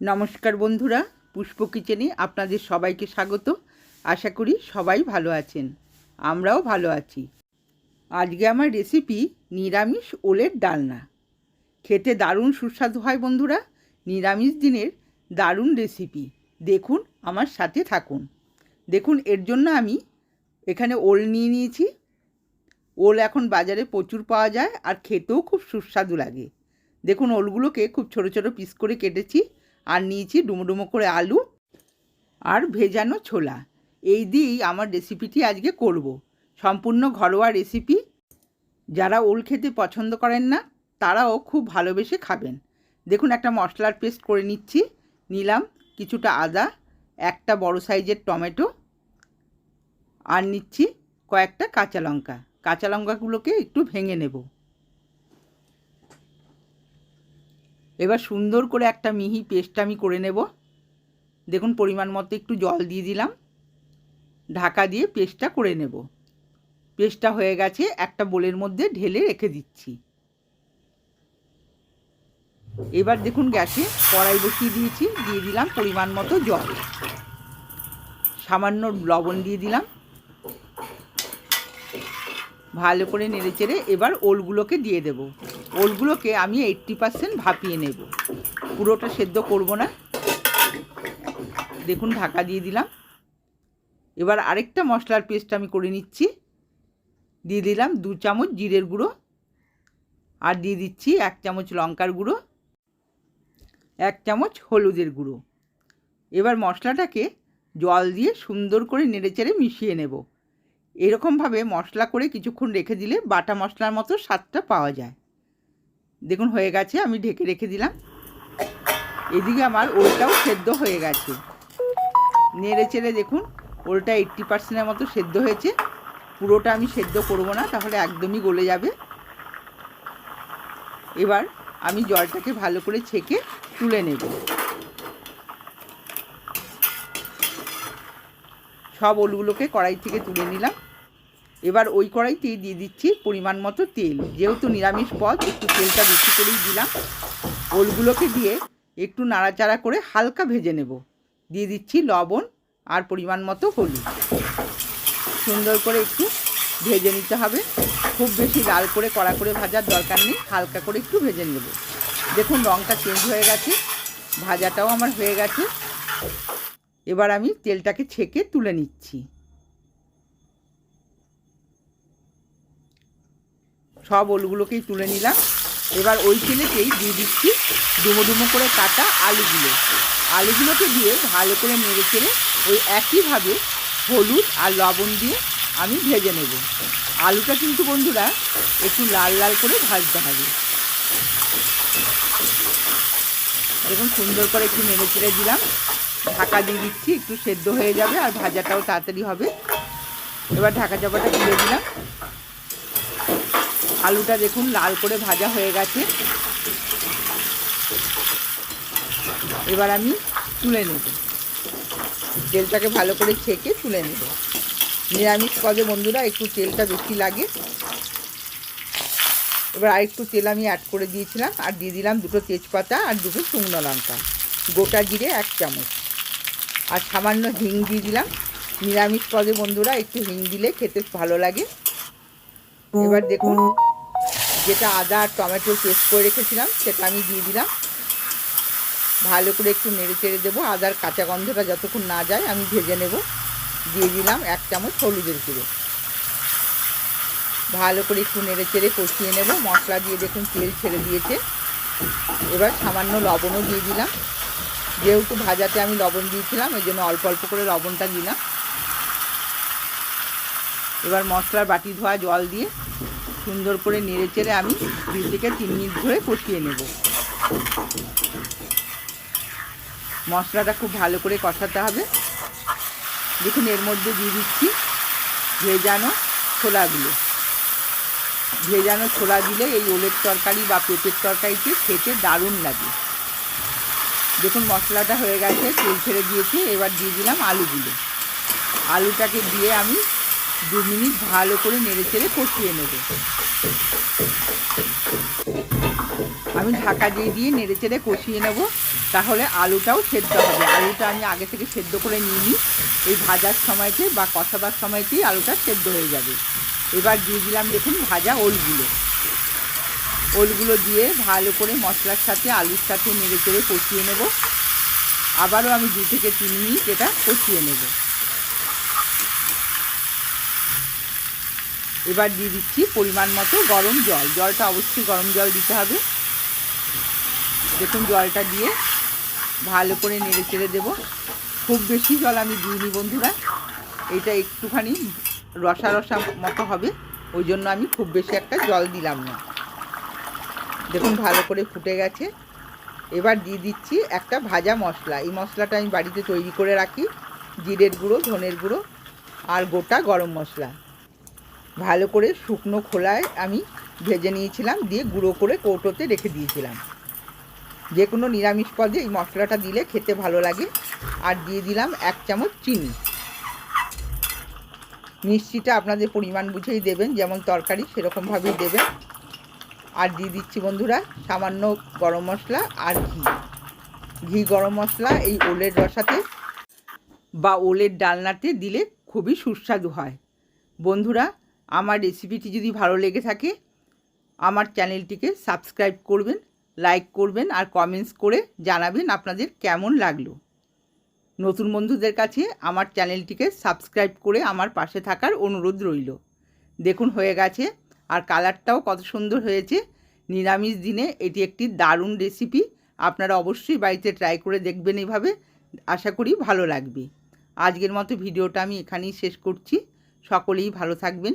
নমস্কার বন্ধুরা, পুষ্প কিচেনে আপনাদের সবাইকে স্বাগত। আশা করি সবাই ভালো আছেন। আমরাও ভালো আছি। আজকে আমার রেসিপি নিরামিষ ওলের ডালনা। খেতে দারুণ সুস্বাদু হয় বন্ধুরা, নিরামিষ দিনের দারুণ রেসিপি দেখুন, আমার সাথে থাকুন। দেখুন, এর জন্য আমি এখানে ওল নিয়ে নিয়েছি। ওল এখন বাজারে প্রচুর পাওয়া যায় আর খেতেও খুব সুস্বাদু লাগে। দেখুন, ওলগুলোকে খুব ছোট ছোট পিস করে কেটেছি। আর নিয়েছি ডুমো ডুমো করে আলু আর ভেজানো ছোলা। এই দিয়েই আমার রেসিপিটি আজকে করব। সম্পূর্ণ ঘরোয়া রেসিপি যারা ওল খেতে পছন্দ করেন না, তারাও খুব ভালোবেসে খাবেন। দেখুন, একটা মশলার পেস্ট করে নিচ্ছি। নিলাম কিছুটা আদা, একটা বড় সাইজের টমেটো আর নিচ্ছি কয়েকটা কাঁচা লঙ্কা। কাঁচা লঙ্কাগুলোকে একটু ভেঙে নেব। এবার সুন্দর করে একটা মিহি পেস্ট আমি করে নেব। দেখুন পরিমাণ মতো একটু জল দিয়ে দিলাম। ঢাকা দিয়ে পেস্টটা করে নেব। পেস্টটা হয়ে গেছে, একটা বোলের মধ্যে ঢেলে রেখে দিচ্ছি। এবার দেখুন গ্যাসে কড়াই বসিয়ে দিয়েছি, দিয়ে দিলাম পরিমাণ মতো জল। সামান্য লবণ দিয়ে দিলাম। ভালো করে নেড়ে চেড়ে এবার ওলগুলোকে দিয়ে দেব। ওলগুলোকে আমি এইট্টি পারসেন্ট ভাপিয়ে নেব। পুরোটা সেদ্ধ করব না। দেখুন, ঢাকা দিয়ে দিলাম। এবার আরেকটা মশলার পেস্ট আমি করে নিচ্ছি। দিয়ে দিলাম দু চামচ জিরের গুঁড়ো আর দিয়ে দিচ্ছি এক চামচ লঙ্কার গুঁড়ো, এক চামচ হলুদের গুঁড়ো। এবার মশলাটাকে জল দিয়ে সুন্দর করে নেড়েচেড়ে মিশিয়ে নেব। এরকমভাবে মশলা করে কিছুক্ষণ রেখে দিলে বাটা মশলার মতো স্বাদটা পাওয়া যায়। দেখুন, হয়ে গেছে, আমি ঢেকে রেখে দিলাম। এদিকে আমার ওলটাও সেদ্ধ হয়ে গেছে। নেড়ে চেড়ে দেখুন, ওলটা এইট্টি পার্সেন্টের মতো সেদ্ধ হয়েছে। পুরোটা আমি সেদ্ধ করব না, তাহলে একদমই গলে যাবে। এবার আমি জলটাকে ভালো করে ছেঁকে তুলে নেব। সব ওলগুলোকে কড়াই থেকে তুলে নিলাম। এবার ওই কড়াইতেই দিয়ে দিচ্ছি পরিমাণ মতো তেল। যেহেতু নিরামিষ পদ, একটু তেলটা বেশি করেই দিলাম। ওলগুলোকে দিয়ে একটু নাড়াচাড়া করে হালকা ভেজে নেব। দিয়ে দিচ্ছি লবণ আর পরিমাণ মতো হলুদ। সুন্দর করে একটু ভেজে নিতে হবে। খুব বেশি লাল করে, কড়া করে ভাজার দরকার নেই। হালকা করে একটু ভেজে নেব। দেখুন রঙটা চেঞ্জ হয়ে গেছে। ভাজাটাও আমার হয়ে গেছে। এবার আমি তেলটাকে ছেঁকে তুলে নিচ্ছি। সব ওলগুলোকেই তুলে নিলাম। এবার ওই তেলেতেই দিয়ে দিচ্ছি ডুমো ডুমো করে কাটা আলুগুলো। আলুগুলোকে দিয়ে ভালো করে নেড়ে চেড়ে ওই একইভাবে হলুদ আর লবণ দিয়ে আমি ভেজে নেব। আলুটা কিন্তু বন্ধুরা একটু লাল লাল করে ভাজতে হবে। দেখুন সুন্দর করে একটু নেড়ে চেড়ে দিলাম। ঢাকা দিয়ে দিচ্ছি, একটু সেদ্ধ হয়ে যাবে আর ভাজাটাও তাড়াতাড়ি হবে। এবার ঢাকা চাপাটা তুলে দিলাম। আলুটা দেখুন, লাল করে ভাজা হয়ে গেছে। এবার আমি তুলে নেব। তেলটাকে ভালো করে ছেঁকে তুলে নেব। নিরামিষ পদে বন্ধুরা, একটু তেলটা বেশি লাগে। এবার আরেকটু তেল আমি অ্যাড করে দিয়েছিলাম, আর দিয়ে দিলাম দুটো তেজপাতা আর দুটো শুকনো লঙ্কা। গোটা জিরে এক চামচ। আর সামান্য হিং দিয়ে দিলাম। নিরামিষ পদে বন্ধুরা, একটু হিং দিলে খেতে ভালো লাগে। এবার দেখুন যেটা আদা আর টমেটো পেস্ট করে রেখেছিলাম, সেটা আমি দিয়ে দিলাম। ভালো করে একটু নেড়ে চেড়ে দেবো। আদার কাঁচা গন্ধটা যতক্ষণ না যায়, আমি ভেজে নেব। দিয়ে দিলাম এক চামচ হলুদের গুঁড়ো। ভালো করে একটু নেড়ে চেড়ে কষিয়ে নেব। মশলা দিয়ে দেখুন তেল ছেড়ে দিয়েছে। এবার সামান্য লবণও দিয়ে দিলাম। যেহেতু ভাজাতে আমি লবণ দিয়েছিলাম ওই জন্য অল্প অল্প করে লবণটা দিলাম। এবার মশলার বাটি ধোয়া জল দিয়ে সুন্দর করে নেড়ে চেড়ে আমি দুই থেকে তিন মিনিট ধরে কষিয়ে নেব। মশলাটা খুব ভালো করে কষাতে হবে। দেখুন, এর মধ্যে দিয়ে দিচ্ছি ভেজানো ছোলাগুলো। ভেজানো ছোলা দিলে এই ওলের তরকারি বা পেঁপের তরকারিতে খেতে দারুণ লাগে। দেখুন, মশলাটা হয়ে গেছে, তেল ছেড়ে দিয়েছি, এবার দিয়ে দিলাম আলুগুলো। আলুটাকে দিয়ে আমি দু মিনিট ভালো করে নেড়ে চেড়ে কষিয়ে নেব। আমি ঢাকা দিয়ে দিয়ে নেড়ে চেড়ে কষিয়ে নেব, তাহলে আলুটাও সেদ্ধ হবে। আলুটা আমি আগে থেকে সেদ্ধ করে নিয়ে নিই এই ভাজার সময়তে বা কষাবার সময়তেই আলুটা সেদ্ধ হয়ে যাবে। এবার দিয়ে দিলাম দেখুন ভাজা ওলগুলো। ওলগুলো দিয়ে ভালো করে মশলার সাথে, আলুর সাথে নেড়ে চেড়ে কষিয়ে নেব। আবারও আমি দু থেকে তিন মিনিট এটা কষিয়ে নেব। এবার দিয়ে দিচ্ছি পরিমাণ মতো গরম জল। জলটা অবশ্যই গরম জল দিতে হবে। দেখুন জলটা দিয়ে ভালো করে নেড়ে চেড়ে দেবো। খুব বেশি জল আমি দিইনি বন্ধুরা। এটা একটুখানি রসা রসা মতো হবে। ওই জন্য আমি খুব বেশি একটা জল দিলাম না। দেখুন ভালো করে ফুটে গেছে। এবার দিয়ে দিচ্ছি একটা ভাজা মশলা। এই মশলাটা আমি বাড়িতে তৈরি করে রাখি। জিরের গুঁড়ো, ধনের গুঁড়ো আর গোটা গরম মশলা। ভালো করে শুকনো খোলায় আমি ভেজে নিয়েছিলাম, দিয়ে গুঁড়ো করে কৌটোতে রেখে দিয়েছিলাম। যে কোনো নিরামিষ পদে এই মশলাটা দিলে খেতে ভালো লাগে। আর দিয়ে দিলাম এক চামচ চিনি। মিষ্টিটা আপনাদের পরিমাণ বুঝেই দেবেন, যেমন তরকারি সেরকমভাবেই দেবেন। আর দিয়ে দিচ্ছি বন্ধুরা সামান্য গরম মশলা আর ঘি। ঘি গরম মশলা এই ওলের রসাতে বা ওলের ডালনাতে দিলে খুবই সুস্বাদু হয়। বন্ধুরা আমার রেসিপিটি যদি ভালো লেগে থাকে, আমার চ্যানেলটিকে সাবস্ক্রাইব করবেন লাইক করবেন আর কমেন্টস করে জানাবেন আপনাদের কেমন লাগল। নতুন বন্ধুদের কাছে আমার চ্যানেলটিকে সাবস্ক্রাইব করে আমার পাশে থাকার অনুরোধ রইল। দেখুন হয়ে গেছে আর কালারটাও কত সুন্দর হয়েছে। নিরামিষ দিনে এটি একটি দারুণ রেসিপি আপনারা অবশ্যই বাড়িতে ট্রাই করে দেখবেন এভাবে। আশা করি ভালো লাগবে। আজকের মতো ভিডিওটা আমি এখানেই শেষ করছি। সকলেই ভালো থাকবেন।